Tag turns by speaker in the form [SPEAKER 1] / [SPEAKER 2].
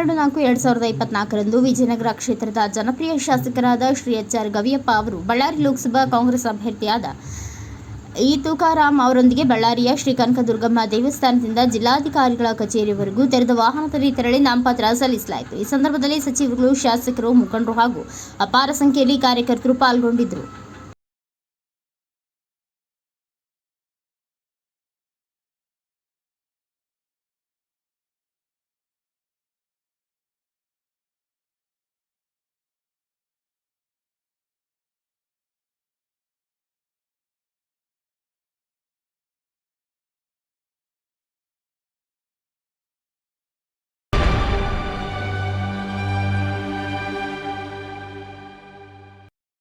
[SPEAKER 1] ಎರಡ್ ಸಾವಿರದ ಇಪ್ಪತ್ನಾಲ್ಕರಂದು ವಿಜಯನಗರ ಕ್ಷೇತ್ರದ ಜನಪ್ರಿಯ ಶಾಸಕರಾದ ಶ್ರೀ ಎಚ್ ಆರ್ ಗವಿಯಪ್ಪ ಅವರು ಬಳ್ಳಾರಿ ಲೋಕಸಭಾ ಕಾಂಗ್ರೆಸ್ ಅಭ್ಯರ್ಥಿಯಾದ ಈ ತುಕಾರಾಂ ಅವರೊಂದಿಗೆ ಬಳ್ಳಾರಿಯ ಶ್ರೀ ಕನಕದುರ್ಗಮ್ಮ ದೇವಸ್ಥಾನದಿಂದ ಜಿಲ್ಲಾಧಿಕಾರಿಗಳ ಕಚೇರಿವರೆಗೂ ತೆರೆದ ವಾಹನದಲ್ಲಿ ತೆರಳಿ ನಾಮಪತ್ರ ಸಲ್ಲಿಸಲಾಯಿತು. ಈ ಸಂದರ್ಭದಲ್ಲಿ ಸಚಿವರುಗಳು, ಶಾಸಕರು, ಮುಖಂಡರು ಹಾಗೂ ಅಪಾರ ಸಂಖ್ಯೆಯಲ್ಲಿ ಕಾರ್ಯಕರ್ತರು ಪಾಲ್ಗೊಂಡಿದ್ದರು.